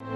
우리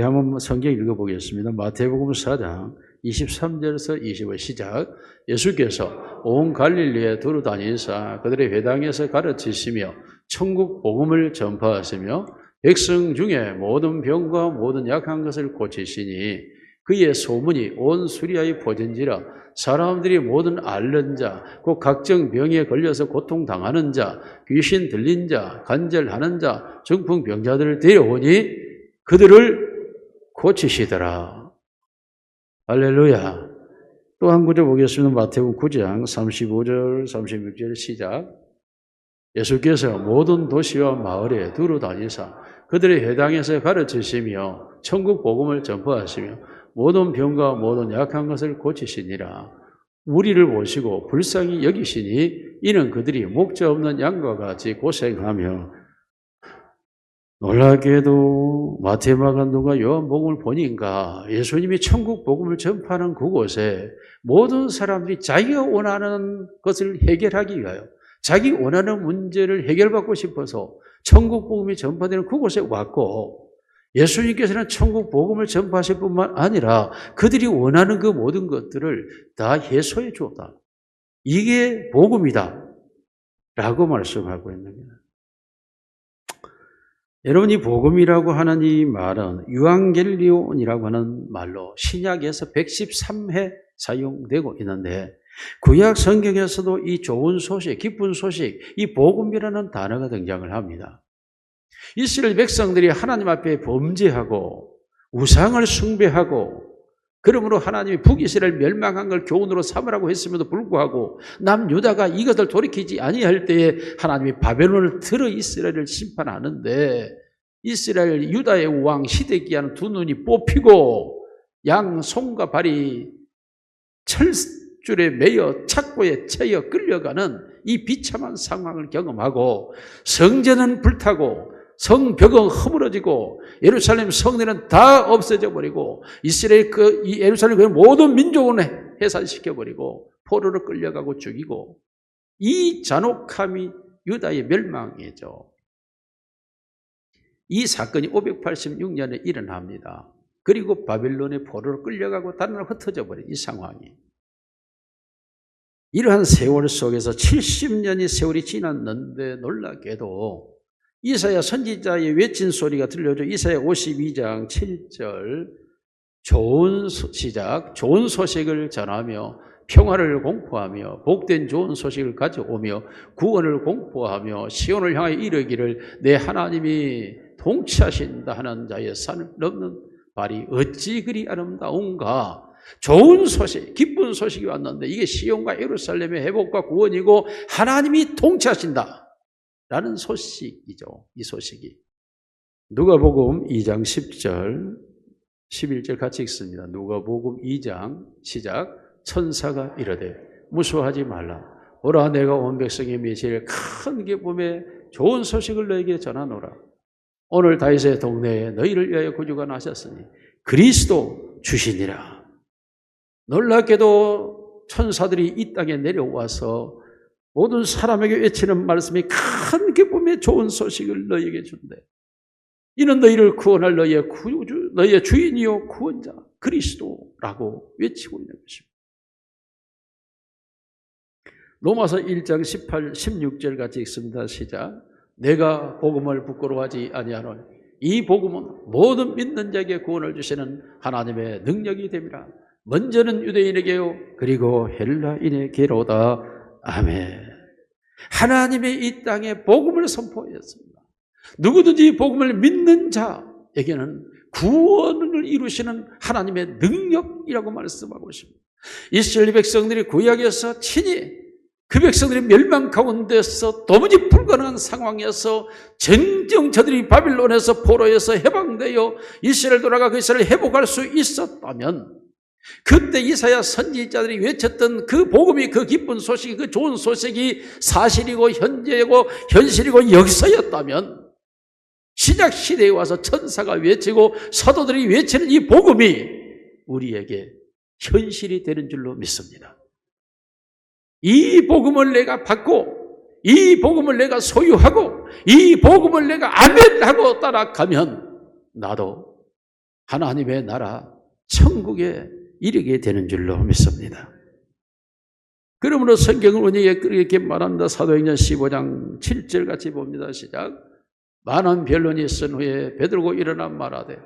한번 성경 읽어보겠습니다. 마태복음 4장 23절에서 25 시작. 예수께서 온 갈릴리에 두루 다니사 그들의 회당에서 가르치시며 천국 복음을 전파하시며 백성 중에 모든 병과 모든 약한 것을 고치시니 그의 소문이 온 수리아에 퍼진지라 사람들이 모든 앓는 자, 곧 각종 병에 걸려서 고통당하는 자, 귀신 들린 자, 간절하는 자, 중풍 병자들을 데려오니 그들을 고치시더라. 할렐루야. 또 한 구절 보겠습니다. 마태복음 9장 35절, 36절 시작. 예수께서 모든 도시와 마을에 두루 다니사 그들의 회당에서 가르치시며 천국 복음을 전파하시며 모든 병과 모든 약한 것을 고치시니라. 우리를 보시고 불쌍히 여기시니 이는 그들이 목자 없는 양과 같이 고생하며 놀랍게도 마테마가 누가 요한복음을 보니까 예수님이 천국 복음을 전파하는 그곳에 모든 사람들이 자기가 원하는 것을 해결하기 위하여 자기 원하는 문제를 해결받고 싶어서 천국 복음이 전파되는 그곳에 왔고 예수님께서는 천국 복음을 전파하실 뿐만 아니라 그들이 원하는 그 모든 것들을 다 해소해 주었다. 이게 복음이다. 라고 말씀하고 있는 거예요. 여러분, 이 복음이라고 하는 이 말은 유앙겔리온이라고 하는 말로 신약에서 113회 사용되고 있는데 구약 성경에서도 이 좋은 소식, 기쁜 소식, 이 복음이라는 단어가 등장을 합니다. 이스라엘 백성들이 하나님 앞에 범죄하고 우상을 숭배하고 그러므로 하나님이 북이스라엘 멸망한 걸 교훈으로 삼으라고 했음에도 불구하고 남유다가 이것을 돌이키지 아니할 때에 하나님이 바벨론을 들어 이스라엘을 심판하는데 이스라엘 유다의 왕 시데기야는 두 눈이 뽑히고 양 손과 발이 철 줄에 매여 착고에 채여 끌려가는 이 비참한 상황을 경험하고 성전은 불타고 성벽은 허물어지고 예루살렘 성내는 다 없어져 버리고 이스라엘 그이 예루살렘 그 모든 민족은 해산시켜 버리고 포로로 끌려가고 죽이고 이 잔혹함이 유다의 멸망이죠. 이 사건이 586년에 일어납니다. 그리고 바빌론의 포로로 끌려가고 다른 나라 흩어져 버린 이 상황이. 이러한 세월 속에서 70년의 세월이 지났는데 놀랍게도 이사야 선지자의 외친 소리가 들려져 이사야 52장 7절 좋은 시작. 좋은 소식을 전하며 평화를 공포하며 복된 좋은 소식을 가져오며 구원을 공포하며 시온을 향해 이르기를 내 하나님이 통치하신다 하는 자의 산을 넘는 발이 어찌 그리 아름다운가 좋은 소식, 기쁜 소식이 왔는데 이게 시온과 예루살렘의 회복과 구원이고 하나님이 통치하신다. 라는 소식이죠. 이 소식이. 누가복음 2장 10절, 11절 같이 읽습니다. 누가복음 2장 시작. 천사가 이르되 무수하지 말라. 보라 내가 온 백성의 메시를 큰 기쁨에 좋은 소식을 너에게 전하노라. 오늘 다윗의 동네에 너희를 위하여 구주가 나셨으니 그리스도 주시니라. 놀랍게도 천사들이 이 땅에 내려와서 모든 사람에게 외치는 말씀이 큰 기쁨의 좋은 소식을 너희에게 준대. 이는 너희를 구원할 너희의 구주, 너희의 주인이요 구원자 그리스도라고 외치고 있는 것입니다. 로마서 1장 18, 16절 같이 읽습니다. 시작. 내가 복음을 부끄러워하지 아니하노니 이 복음은 모든 믿는 자에게 구원을 주시는 하나님의 능력이 됩니다. 먼저는 유대인에게요 그리고 헬라인에게로다. 아멘. 하나님의 이 땅에 복음을 선포했습니다. 누구든지 복음을 믿는 자에게는 구원을 이루시는 하나님의 능력이라고 말씀하고 있습니다. 이스라엘 백성들이 구약에서 친히 그 백성들이 멸망 가운데서 도무지 불가능한 상황에서 전정 저들이 바빌론에서 포로에서 해방되어 이스라엘 돌아가 그 이스라엘 회복할 수 있었다면 그때 이사야 선지자들이 외쳤던 그 복음이 그 기쁜 소식이 그 좋은 소식이 사실이고 현재이고 현실이고 역사였다면 신약 시대에 와서 천사가 외치고 사도들이 외치는 이 복음이 우리에게 현실이 되는 줄로 믿습니다. 이 복음을 내가 받고 이 복음을 내가 소유하고 이 복음을 내가 아멘하고 따라가면 나도 하나님의 나라 천국에 이르게 되는 줄로 믿습니다. 그러므로 성경은 우리에게 그렇게 말합니다. 사도행전 15장 7절 같이 봅니다. 시작. 많은 변론이 있은 후에 베드로고 일어나 말하되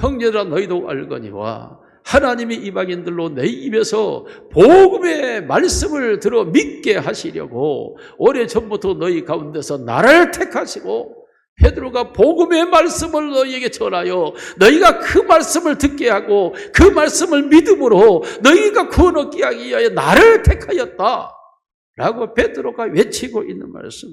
형제들아 너희도 알거니와 하나님이 이방인들로 내 입에서 복음의 말씀을 들어 믿게 하시려고 오래 전부터 너희 가운데서 나를 택하시고 베드로가 복음의 말씀을 너희에게 전하여 너희가 그 말씀을 듣게 하고 그 말씀을 믿음으로 너희가 구원 얻기 하기 위하여 나를 택하였다. 라고 베드로가 외치고 있는 말씀.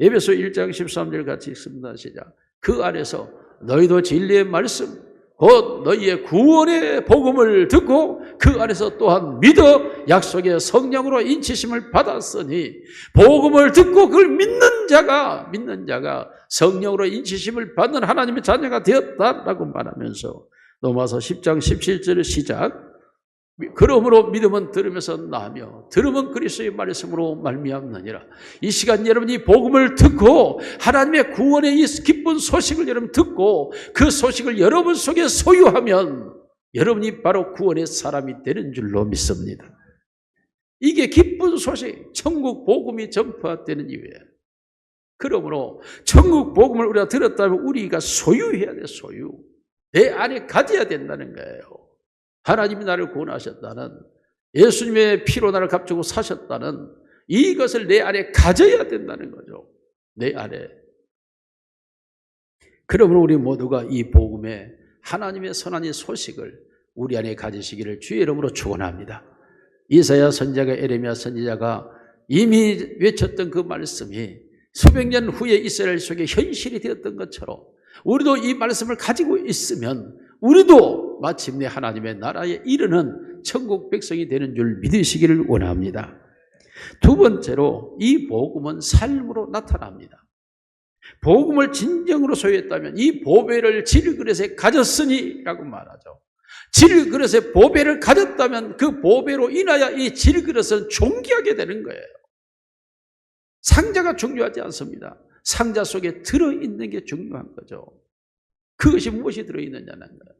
에베소 1장 13절 같이 읽습니다. 시작. 그 안에서 너희도 진리의 말씀, 곧 너희의 구원의 복음을 듣고 그 안에서 또한 믿어 약속의 성령으로 인치심을 받았으니 복음을 듣고 그걸 믿는 자가 믿는 자가 성령으로 인치심을 받는 하나님의 자녀가 되었다라고 말하면서 로마서 10장 17절 시작 그러므로 믿음은 들으면서 나며 들으면 그리스도의 말씀으로 말미암느니라. 이 시간 여러분이 복음을 듣고 하나님의 구원의 이 기쁜 소식을 여러분 듣고 그 소식을 여러분 속에 소유하면 여러분이 바로 구원의 사람이 되는 줄로 믿습니다. 이게 기쁜 소식, 천국 복음이 전파되는 이유예요. 그러므로 천국 복음을 우리가 들었다면 우리가 소유해야 돼, 소유. 내 안에 가져야 된다는 거예요. 하나님이 나를 구원하셨다는 예수님의 피로 나를 값주고 사셨다는 이것을 내 안에 가져야 된다는 거죠. 내 안에. 그러므로 우리 모두가 이 복음의 하나님의 선한 이 소식을 우리 안에 가지시기를 주의 이름으로 축원합니다. 이사야 선자가 에레미야 선지자가 이미 외쳤던 그 말씀이 수백 년 후에 이스라엘 속에 현실이 되었던 것처럼 우리도 이 말씀을 가지고 있으면 우리도 마침내 하나님의 나라에 이르는 천국 백성이 되는 줄 믿으시기를 원합니다. 두 번째로 이 복음은 삶으로 나타납니다. 복음을 진정으로 소유했다면 이 보배를 질그릇에 가졌으니라고 말하죠. 질그릇에 보배를 가졌다면 그 보배로 인하여 이 질그릇은 존귀하게 되는 거예요. 상자가 중요하지 않습니다. 상자 속에 들어있는 게 중요한 거죠. 그것이 무엇이 들어있느냐는 거예요.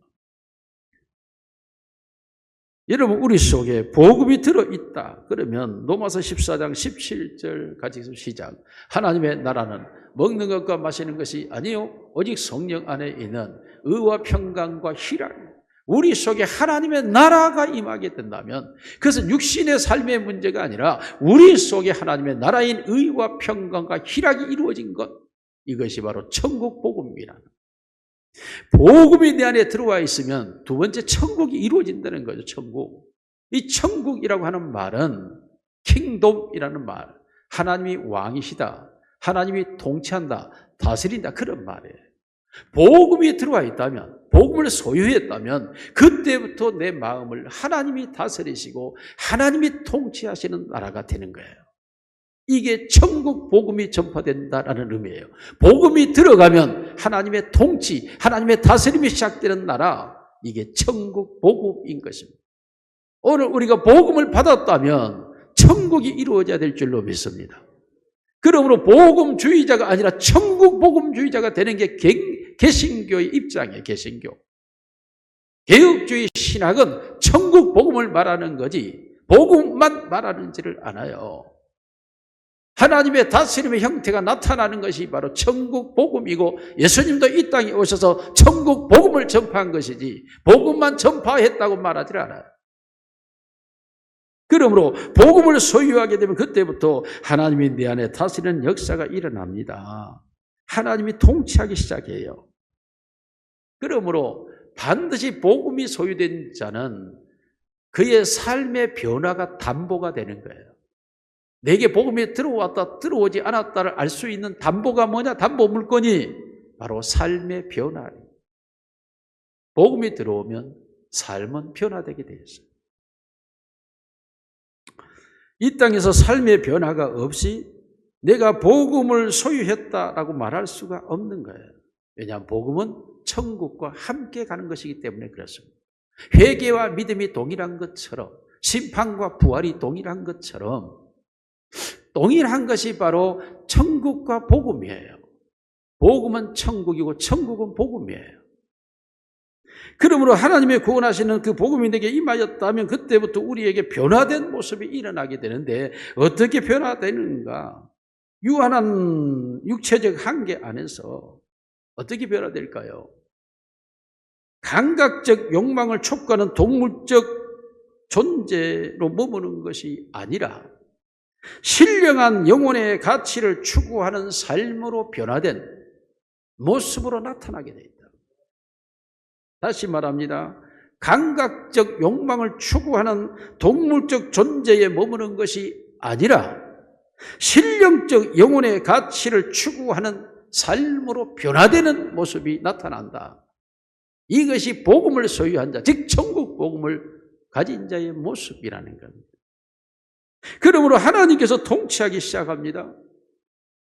여러분 우리 속에 복음이 들어있다. 그러면 로마서 14장 17절 같이 시작. 하나님의 나라는 먹는 것과 마시는 것이 아니요 오직 성령 안에 있는 의와 평강과 희락. 우리 속에 하나님의 나라가 임하게 된다면 그것은 육신의 삶의 문제가 아니라 우리 속에 하나님의 나라인 의와 평강과 희락이 이루어진 것. 이것이 바로 천국 복음이라는 복음이 내 안에 들어와 있으면 두 번째 천국이 이루어진다는 거죠. 천국. 이 천국이라고 하는 말은 킹돔이라는 말. 하나님이 왕이시다. 하나님이 통치한다. 다스린다. 그런 말이에요. 복음이 들어와 있다면, 복음을 소유했다면, 그때부터 내 마음을 하나님이 다스리시고, 하나님이 통치하시는 나라가 되는 거예요. 이게 천국 복음이 전파된다라는 의미예요. 복음이 들어가면 하나님의 통치, 하나님의 다스림이 시작되는 나라, 이게 천국 복음인 것입니다. 오늘 우리가 복음을 받았다면 천국이 이루어져야 될 줄로 믿습니다. 그러므로 복음주의자가 아니라 천국 복음주의자가 되는 게 개신교의 입장이에요, 개신교. 개혁주의 신학은 천국 복음을 말하는 거지, 복음만 말하는지를 않아요. 하나님의 다스림의 형태가 나타나는 것이 바로 천국 복음이고 예수님도 이 땅에 오셔서 천국 복음을 전파한 것이지 복음만 전파했다고 말하지 않아요. 그러므로 복음을 소유하게 되면 그때부터 하나님이 내 안에 다스리는 역사가 일어납니다. 하나님이 통치하기 시작해요. 그러므로 반드시 복음이 소유된 자는 그의 삶의 변화가 담보가 되는 거예요. 내게 복음이 들어왔다 들어오지 않았다를 알 수 있는 담보가 뭐냐? 담보 물건이 바로 삶의 변화. 복음이 들어오면 삶은 변화되게 되어 있어요. 이 땅에서 삶의 변화가 없이 내가 복음을 소유했다라고 말할 수가 없는 거예요. 왜냐하면 복음은 천국과 함께 가는 것이기 때문에 그렇습니다. 회개와 믿음이 동일한 것처럼 심판과 부활이 동일한 것처럼 동일한 것이 바로 천국과 복음이에요. 복음은 천국이고 천국은 복음이에요. 그러므로 하나님의 구원하시는 그 복음이 내게 임하였다면 그때부터 우리에게 변화된 모습이 일어나게 되는데 어떻게 변화되는가? 유한한 육체적 한계 안에서 어떻게 변화될까요? 감각적 욕망을 촉구하는 동물적 존재로 머무는 것이 아니라 신령한 영혼의 가치를 추구하는 삶으로 변화된 모습으로 나타나게 되있다. 다시 말합니다. 감각적 욕망을 추구하는 동물적 존재에 머무는 것이 아니라 신령적 영혼의 가치를 추구하는 삶으로 변화되는 모습이 나타난다. 이것이 복음을 소유한 자, 즉 천국 복음을 가진 자의 모습이라는 겁니다. 그러므로 하나님께서 통치하기 시작합니다.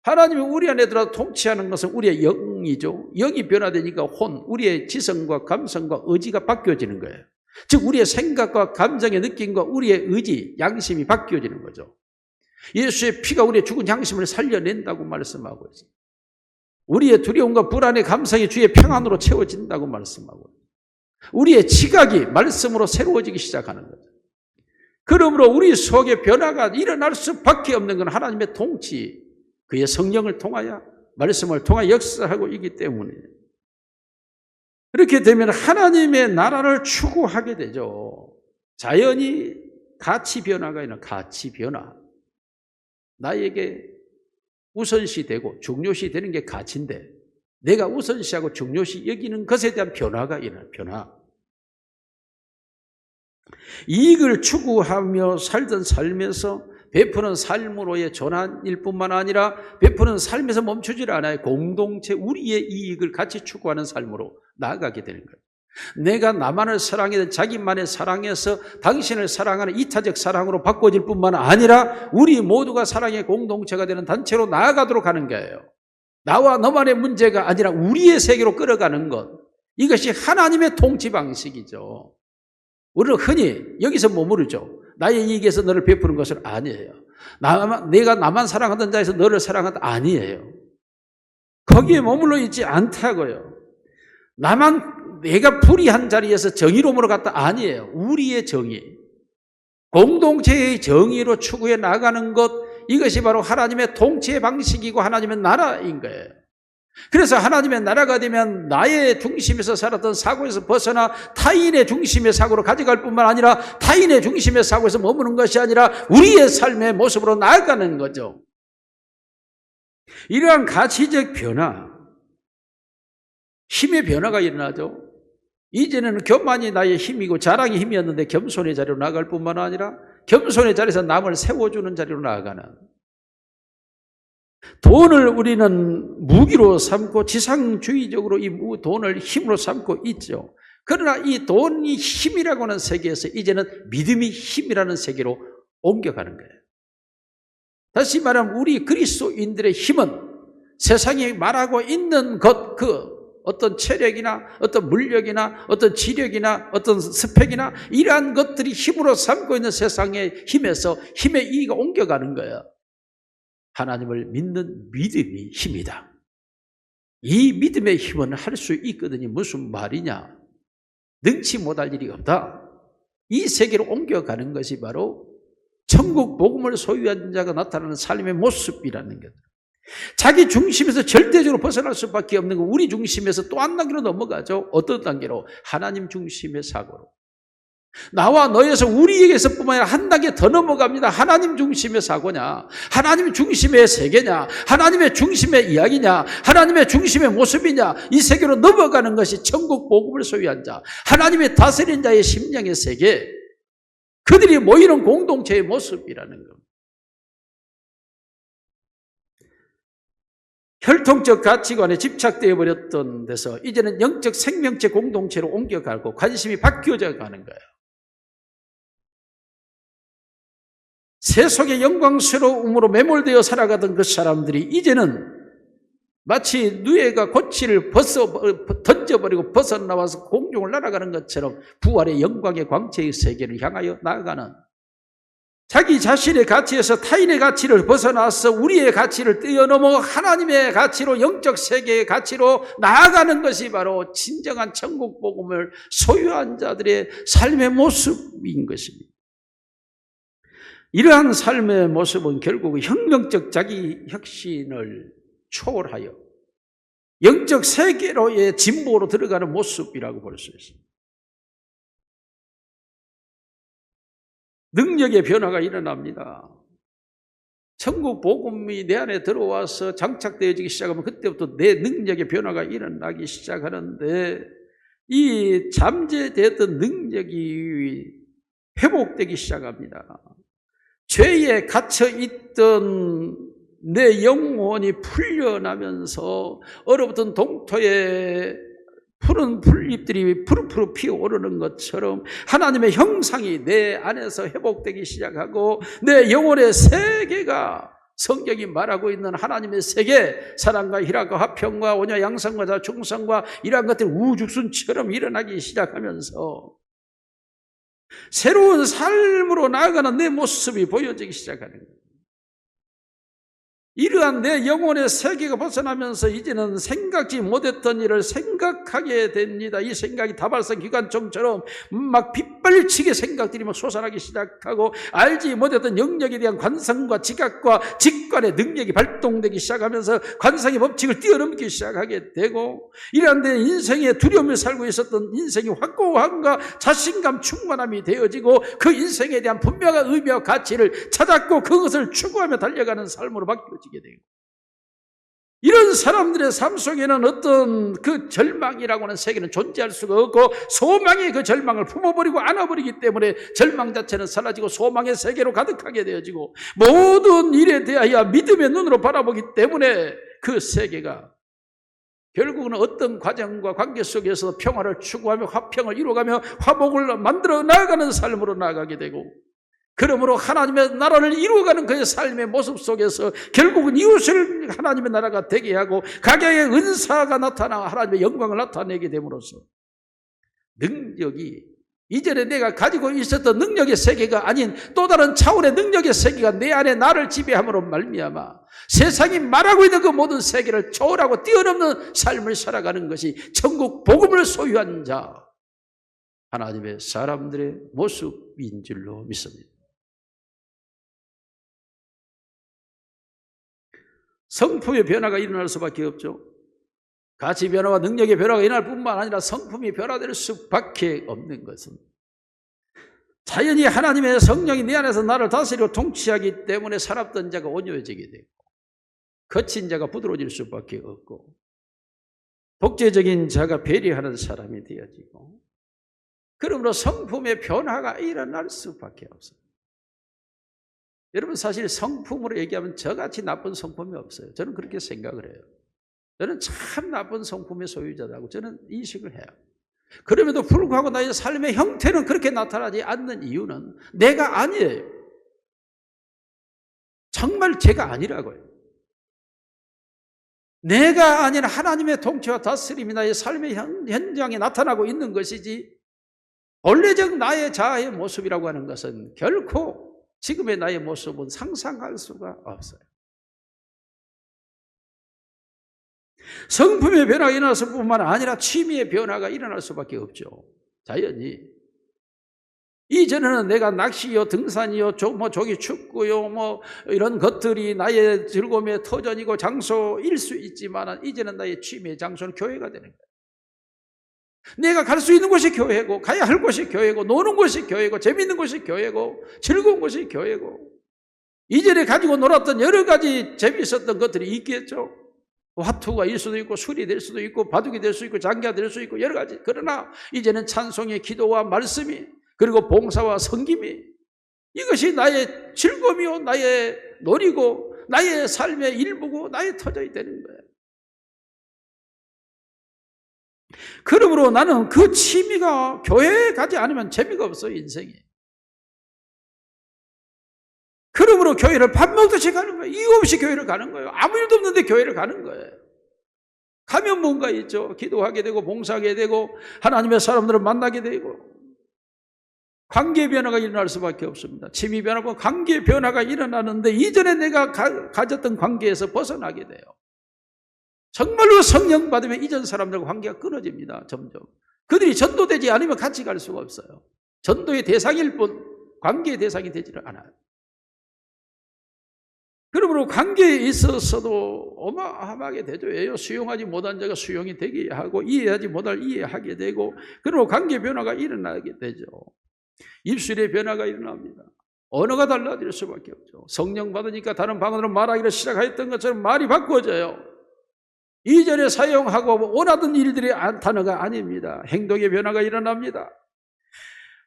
하나님이 우리 안에 들어 통치하는 것은 우리의 영이죠. 영이 변화되니까 혼, 우리의 지성과 감성과 의지가 바뀌어지는 거예요. 즉 우리의 생각과 감정의 느낌과 우리의 의지, 양심이 바뀌어지는 거죠. 예수의 피가 우리의 죽은 양심을 살려낸다고 말씀하고 있습니다. 우리의 두려움과 불안의 감성이 주의 평안으로 채워진다고 말씀하고 우리의 지각이 말씀으로 새로워지기 시작하는 거죠. 그러므로 우리 속에 변화가 일어날 수밖에 없는 건 하나님의 통치, 그의 성령을 통하여 말씀을 통하여 역사하고 있기 때문에 그렇게 되면 하나님의 나라를 추구하게 되죠. 자연히 가치 변화가 있는 가치 변화. 나에게 우선시 되고 중요시 되는 게 가치인데 내가 우선시하고 중요시 여기는 것에 대한 변화가 일어나 변화. 이익을 추구하며 살던 삶에서 베푸는 삶으로의 전환일 뿐만 아니라 베푸는 삶에서 멈추질 않아요. 공동체 우리의 이익을 같이 추구하는 삶으로 나아가게 되는 거예요. 내가 나만을 사랑해 자기만의 사랑에서 당신을 사랑하는 이타적 사랑으로 바꿔질 뿐만 아니라 우리 모두가 사랑의 공동체가 되는 단체로 나아가도록 하는 거예요. 나와 너만의 문제가 아니라 우리의 세계로 끌어가는 것. 이것이 하나님의 통치 방식이죠. 우리는 흔히 여기서 머무르죠. 나의 이익에서 너를 베푸는 것은 아니에요. 나만, 내가 나만 사랑하던 자에서 너를 사랑한다 아니에요. 거기에 머물러 있지 않다고요. 나만 내가 불의한 자리에서 정의로움으로 갔다 아니에요. 우리의 정의. 공동체의 정의로 추구해 나가는 것 이것이 바로 하나님의 통치의 방식이고 하나님의 나라인 거예요. 그래서 하나님의 나라가 되면 나의 중심에서 살았던 사고에서 벗어나 타인의 중심의 사고로 가져갈 뿐만 아니라 타인의 중심의 사고에서 머무는 것이 아니라 우리의 삶의 모습으로 나아가는 거죠. 이러한 가치적 변화, 힘의 변화가 일어나죠. 이제는 교만이 나의 힘이고 자랑이 힘이었는데 겸손의 자리로 나아갈 뿐만 아니라 겸손의 자리에서 남을 세워주는 자리로 나아가는 돈을 우리는 무기로 삼고 지상주의적으로 이 돈을 힘으로 삼고 있죠. 그러나 이 돈이 힘이라고 하는 세계에서 이제는 믿음이 힘이라는 세계로 옮겨가는 거예요. 다시 말하면 우리 그리스도인들의 힘은 세상이 말하고 있는 것, 그 어떤 체력이나 어떤 물력이나 어떤 지력이나 어떤 스펙이나 이러한 것들이 힘으로 삼고 있는 세상의 힘에서 힘의 이가 옮겨가는 거예요. 하나님을 믿는 믿음이 힘이다. 이 믿음의 힘은 할 수 있거든요. 무슨 말이냐? 능치 못할 일이 없다. 이 세계로 옮겨가는 것이 바로 천국 복음을 소유한 자가 나타나는 삶의 모습이라는 것. 자기 중심에서 절대적으로 벗어날 수밖에 없는 건 우리 중심에서 또 한 단계로 넘어가죠. 어떤 단계로? 하나님 중심의 사고로. 나와 너에서 우리에게서 뿐만 아니라 한 단계 더 넘어갑니다. 하나님 중심의 사고냐? 하나님 중심의 세계냐? 하나님의 중심의 이야기냐? 하나님의 중심의 모습이냐? 이 세계로 넘어가는 것이 천국 복음을 소유한 자, 하나님의 다스린 자의 심령의 세계, 그들이 모이는 공동체의 모습이라는 겁니다. 혈통적 가치관에 집착되어 버렸던 데서 이제는 영적 생명체 공동체로 옮겨가고 관심이 바뀌어져 가는 거예요. 세속의 영광스러움으로 매몰되어 살아가던 그 사람들이 이제는 마치 누에가 고치를 벗어 던져버리고 벗어나와서 공중을 날아가는 것처럼 부활의 영광의 광채의 세계를 향하여 나아가는 자기 자신의 가치에서 타인의 가치를 벗어나서 우리의 가치를 뛰어넘어 하나님의 가치로 영적 세계의 가치로 나아가는 것이 바로 진정한 천국 복음을 소유한 자들의 삶의 모습인 것입니다. 이러한 삶의 모습은 결국 혁명적 자기 혁신을 초월하여 영적 세계로의 진보로 들어가는 모습이라고 볼 수 있습니다. 능력의 변화가 일어납니다. 천국 복음이 내 안에 들어와서 장착되어지기 시작하면 그때부터 내 능력의 변화가 일어나기 시작하는데 이 잠재되었던 능력이 회복되기 시작합니다. 죄에 갇혀 있던 내 영혼이 풀려나면서 얼어붙은 동토에 푸른 풀잎들이 푸르푸르 피어오르는 것처럼 하나님의 형상이 내 안에서 회복되기 시작하고 내 영혼의 세계가 성경이 말하고 있는 하나님의 세계, 사랑과 희락과 화평과 온유 양성과 자충성과 이러한 것들이 우죽순처럼 일어나기 시작하면서 새로운 삶으로 나아가는 내 모습이 보여지기 시작하는 거예요. 이러한 내 영혼의 세계가 벗어나면서 이제는 생각지 못했던 일을 생각하게 됩니다. 이 생각이 다발성 기관총처럼 막 빗발치게 생각들이 막 솟아나기 시작하고 알지 못했던 영역에 대한 관성과 지각과 직관의 능력이 발동되기 시작하면서 관성의 법칙을 뛰어넘기 시작하게 되고 이러한 내 인생의 두려움을 살고 있었던 인생이 확고함과 자신감 충만함이 되어지고 그 인생에 대한 분명한 의미와 가치를 찾았고 그것을 추구하며 달려가는 삶으로 바뀌어 지게 되고. 이런 사람들의 삶 속에는 어떤 그 절망이라고 하는 세계는 존재할 수가 없고 소망의 그 절망을 품어버리고 안아버리기 때문에 절망 자체는 사라지고 소망의 세계로 가득하게 되어지고 모든 일에 대하여 믿음의 눈으로 바라보기 때문에 그 세계가 결국은 어떤 과정과 관계 속에서 평화를 추구하며 화평을 이루어가며 화복을 만들어 나아가는 삶으로 나아가게 되고 그러므로 하나님의 나라를 이루어가는 그의 삶의 모습 속에서 결국은 이웃을 하나님의 나라가 되게 하고 각양의 은사가 나타나 하나님의 영광을 나타내게 됨으로써 능력이 이전에 내가 가지고 있었던 능력의 세계가 아닌 또 다른 차원의 능력의 세계가 내 안에 나를 지배함으로 말미암아 세상이 말하고 있는 그 모든 세계를 초월하고 뛰어넘는 삶을 살아가는 것이 천국 복음을 소유한 자 하나님의 사람들의 모습인 줄로 믿습니다. 성품의 변화가 일어날 수밖에 없죠. 가치 변화와 능력의 변화가 일어날 뿐만 아니라 성품이 변화될 수밖에 없는 것은 자연히 하나님의 성령이 내 안에서 나를 다스리고 통치하기 때문에 살았던 자가 온유해지게 되고 거친 자가 부드러워질 수밖에 없고 독재적인 자가 배려하는 사람이 되어지고 그러므로 성품의 변화가 일어날 수밖에 없어요. 여러분 사실 성품으로 얘기하면 저같이 나쁜 성품이 없어요. 저는 그렇게 생각을 해요. 저는 참 나쁜 성품의 소유자라고 저는 인식을 해요. 그럼에도 불구하고 나의 삶의 형태는 그렇게 나타나지 않는 이유는 내가 아니에요. 정말 제가 아니라고요. 내가 아닌 하나님의 통치와 다스림이 나의 삶의 현장에 나타나고 있는 것이지 원래적 나의 자아의 모습이라고 하는 것은 결코 지금의 나의 모습은 상상할 수가 없어요. 성품의 변화가 일어났을 뿐만 아니라 취미의 변화가 일어날 수밖에 없죠. 자연히. 이전에는 내가 낚시요, 등산이요, 조, 뭐 조기 축구요, 뭐 이런 것들이 나의 즐거움의 터전이고 장소일 수 있지만 이제는 나의 취미의 장소는 교회가 되는 거예요. 내가 갈 수 있는 곳이 교회고, 가야 할 곳이 교회고, 노는 곳이 교회고, 재밌는 곳이 교회고, 즐거운 곳이 교회고, 이전에 가지고 놀았던 여러 가지 재미있었던 것들이 있겠죠. 화투가 일 수도 있고, 술이 될 수도 있고, 바둑이 될 수 있고, 장기가 될 수 있고, 여러 가지. 그러나, 이제는 찬송의 기도와 말씀이, 그리고 봉사와 성김이, 이것이 나의 즐거움이요, 나의 놀이고, 나의 삶의 일부고, 나의 터전이 되는 거예요. 그러므로 나는 그 취미가 교회에 가지 않으면 재미가 없어요, 인생이. 그러므로 교회를 밥 먹듯이 가는 거예요. 이유 없이 교회를 가는 거예요. 아무 일도 없는데 교회를 가는 거예요. 가면 뭔가 있죠. 기도하게 되고 봉사하게 되고 하나님의 사람들을 만나게 되고 관계 변화가 일어날 수밖에 없습니다. 취미 변화고 관계 변화가 일어나는데 이전에 내가 가, 가졌던 관계에서 벗어나게 돼요. 정말로 성령 받으면 이전 사람들과 관계가 끊어집니다. 점점. 그들이 전도되지 않으면 같이 갈 수가 없어요. 전도의 대상일 뿐 관계의 대상이 되지를 않아요. 그러므로 관계에 있어서도 어마어마하게 되죠. 수용하지 못한 자가 수용이 되게 하고 이해하지 못할 이해하게 되고 그러므로 관계 변화가 일어나게 되죠. 입술의 변화가 일어납니다. 언어가 달라질 수밖에 없죠. 성령 받으니까 다른 방언으로 말하기를 시작하였던 것처럼 말이 바꾸어져요. 이전에 사용하고 원하던 일들이 단어가 아닙니다. 행동의 변화가 일어납니다.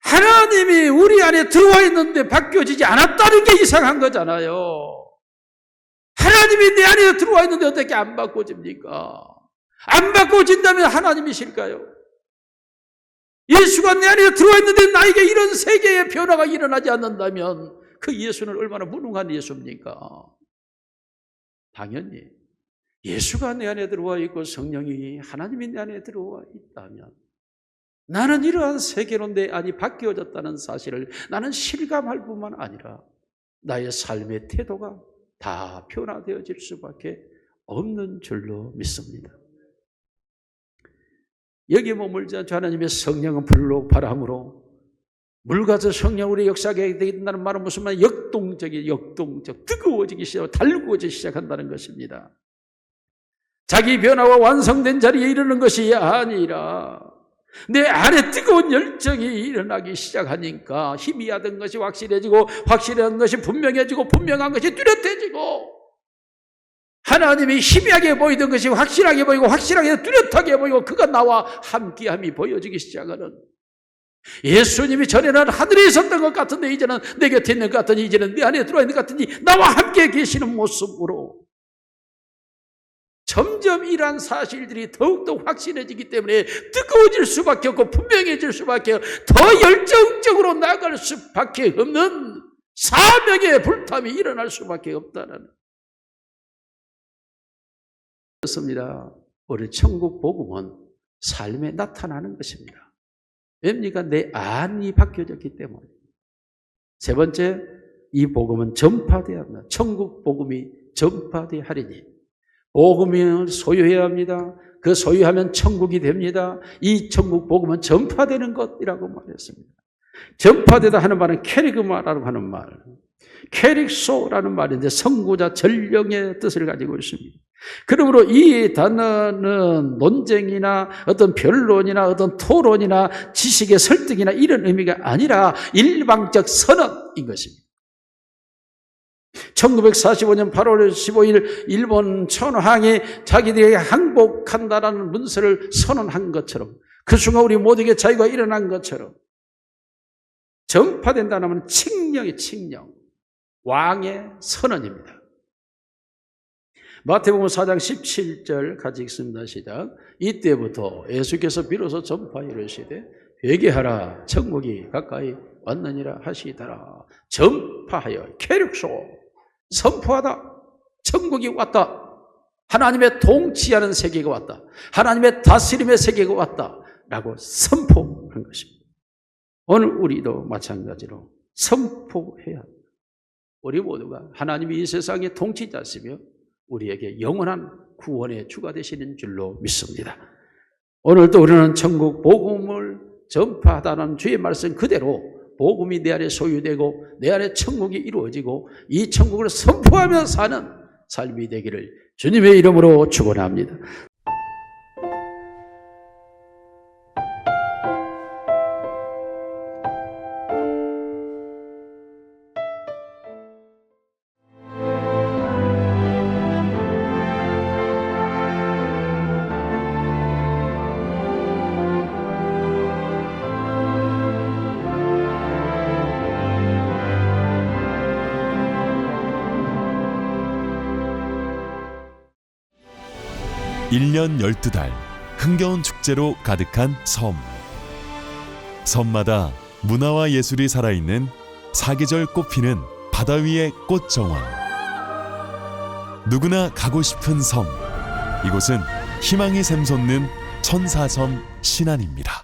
하나님이 우리 안에 들어와 있는데 바뀌어지지 않았다는 게 이상한 거잖아요. 하나님이 내 안에 들어와 있는데 어떻게 안 바꿔집니까? 안 바꿔진다면 하나님이실까요? 예수가 내 안에 들어와 있는데 나에게 이런 세계의 변화가 일어나지 않는다면 그 예수는 얼마나 무능한 예수입니까? 당연히 예수가 내 안에 들어와 있고 성령이 하나님이 내 안에 들어와 있다면 나는 이러한 세계로 내 안이 바뀌어졌다는 사실을 나는 실감할 뿐만 아니라 나의 삶의 태도가 다 변화되어질 수밖에 없는 줄로 믿습니다. 여기 머물지 않죠. 하나님의 성령은 불로 바람으로 물같은 성령 우리 역사하게 된다는 말은 무슨 말? 역동적이 역동적 뜨거워지기 시작, 달구어지기 시작한다는 것입니다. 자기 변화와 완성된 자리에 이르는 것이 아니라 내 안에 뜨거운 열정이 일어나기 시작하니까 희미하던 것이 확실해지고 확실한 것이 분명해지고 분명한 것이 뚜렷해지고 하나님이 희미하게 보이던 것이 확실하게 보이고 확실하게 뚜렷하게 보이고 그가 나와 함께함이 보여지기 시작하는 예수님이 전에는 하늘에 있었던 것 같은데 이제는 내 곁에 있는 것 같으니 이제는 내 안에 들어와 있는 것 같으니 나와 함께 계시는 모습으로 점점 이러한 사실들이 더욱더 확신해지기 때문에 뜨거워질 수밖에 없고 분명해질 수밖에 더 열정적으로 나아갈 수밖에 없는 사명의 불탐이 일어날 수밖에 없다는 그렇습니다. 우리 천국 복음은 삶에 나타나는 것입니다. 왜입니까? 내 안이 바뀌어졌기 때문에. 세 번째, 이 복음은 전파되어야. 천국 복음이 전파되어야 하리니. 복음을 소유해야 합니다. 그 소유하면 천국이 됩니다. 이 천국 복음은 전파되는 것이라고 말했습니다. 전파되다 하는 말은 캐리그마라고 하는 말. 캐릭소라는 말인데 선구자 전령의 뜻을 가지고 있습니다. 그러므로 이 단어는 논쟁이나 어떤 변론이나 어떤 토론이나 지식의 설득이나 이런 의미가 아니라 일방적 선언인 것입니다. 1945년 8월 15일 일본 천황이 자기들에게 항복한다라는 문서를 선언한 것처럼 그 순간 우리 모두에게 자유가 일어난 것처럼 전파된다는 말 칙령이 칙령 왕의 선언입니다. 마태복음 4장 17절 같이 읽습니다. 시작. 이때부터 예수께서 비로소 전파하 이르시되 회개하라 천국이 가까이 왔느니라 하시더라. 전파하여 캐릭소 선포하다. 천국이 왔다. 하나님의 통치하는 세계가 왔다. 하나님의 다스림의 세계가 왔다. 라고 선포한 것입니다. 오늘 우리도 마찬가지로 선포해야 합니다. 우리 모두가 하나님이 이 세상의 통치자시며 우리에게 영원한 구원의 주가 되시는 줄로 믿습니다. 오늘도 우리는 천국 복음을 전파하다는 주의 말씀 그대로 복음이 내 안에 소유되고 내 안에 천국이 이루어지고 이 천국을 선포하며 사는 삶이 되기를 주님의 이름으로 축원합니다. 1년 12달 흥겨운 축제로 가득한 섬. 섬마다 문화와 예술이 살아있는 사계절 꽃피는 바다 위의 꽃정원. 누구나 가고 싶은 섬. 이곳은 희망이 샘솟는 천사섬 신안입니다.